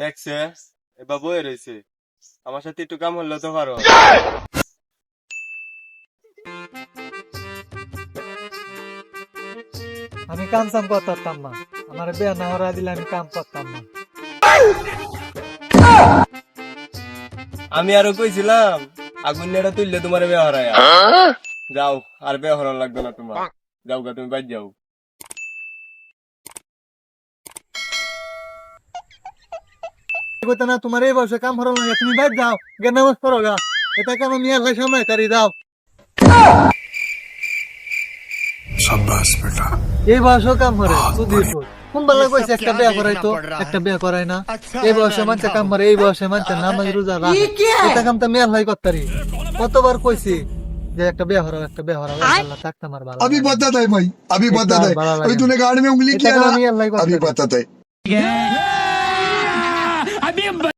করছে এবার বয়ে রয়েছে আমার সাথে একটু কাম হলে তো পারো। আমি কাম সাম করতাম না। আমার বিয়া না হরা দিলে আমি কাম করতাম না। আমি আরও কইছিলাম আগুন নেড়া তুললে তোমার বিয়ে হরায়। যাও আর বিয়ে হরান লাগবে না তোমার। যাও গা তুমি বাইর যাও। কইতা না তোমার এই বয়সে কাম হরা লাগে তুমি বাইর যাও গে নামাজ পড়ো গা এটা কেন নিয়ে আল্লাহ সময় তারি দাও शाबाश बेटा এই বয়সেও কাম করে সুধীর কোন বেলা কইছে একটা বিয়া করাই তো একটা বিয়া করাই না এই বয়সে মানুষে কাম করে এই বয়সে মানুষে নামাজ রোজা রাখে এটা কাম তো মেয়ে আল্লাহ করতারি কতবার কইছি যে একটা বিয়া হরাও একটা বিয়া হরাও আল্লাহ থাকতে আমার ভালো अभी লাগে। बताता है भाई अभी इतना बताता है बड़ा अभी लगा। तूने गाड़ी में उंगली এটা किया কেন ना নিয়ে আল্লাহ अभी করতারি बताता है